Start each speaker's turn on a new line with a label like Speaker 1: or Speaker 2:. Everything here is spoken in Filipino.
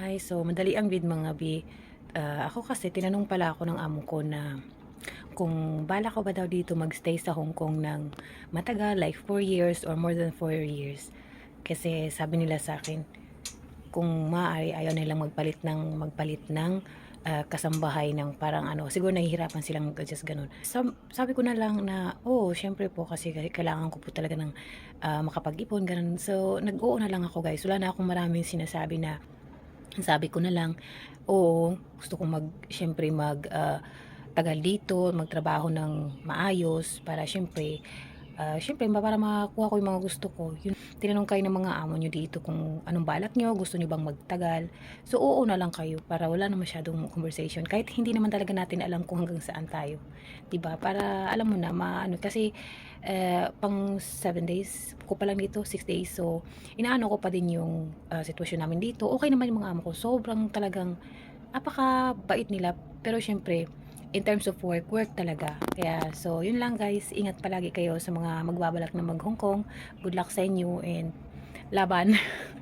Speaker 1: Hi, so madali ang vid mga bi. Ah, ako kasi tinanong pala ako ng amo ko na kung bala ko ba daw dito magstay sa Hong Kong ng matagal, like 4 years or more than 4 years. Kasi sabi nila sa akin, kung maaari ayaw nilang magpalit ng magpalit ng ah, kasambahay ng parang ano, siguro nahihirapan silang mag-adjust ganun. Sab- sabi ko na lang na, oh, syempre po kasi kailangan ko po talaga ng ah, makapag-ipon, ganun. So, nag-oo na lang ako guys. Wala na akong maraming sinasabi na sabi ko na lang, oo, gusto kong mag, syempre mag, ah, tagal dito, magtrabaho ng maayos, para syempre, ah, syempre, para makakuha ko yung mga gusto ko. Yun, tinanong kayo ng mga amo nyo dito kung anong balak nyo, gusto nyo bang magtagal. So, oo na lang kayo, para wala na masyadong conversation. Kahit hindi naman talaga natin alam kung hanggang saan tayo. ba Para, alam mo na, maano, kasi, eh, pang 7 days ko pa lang dito, 6 days. So, inaano ko pa din yung ah, sitwasyon namin dito. Okay naman yung mga amo ko. Sobrang talagang napaka-bait nila. Pero syempre, in terms of work, work talaga. Kaya, so, yun lang guys. Ingat palagi kayo sa mga magbabalak na mag Hong Kong. Good luck sa inyo and laban.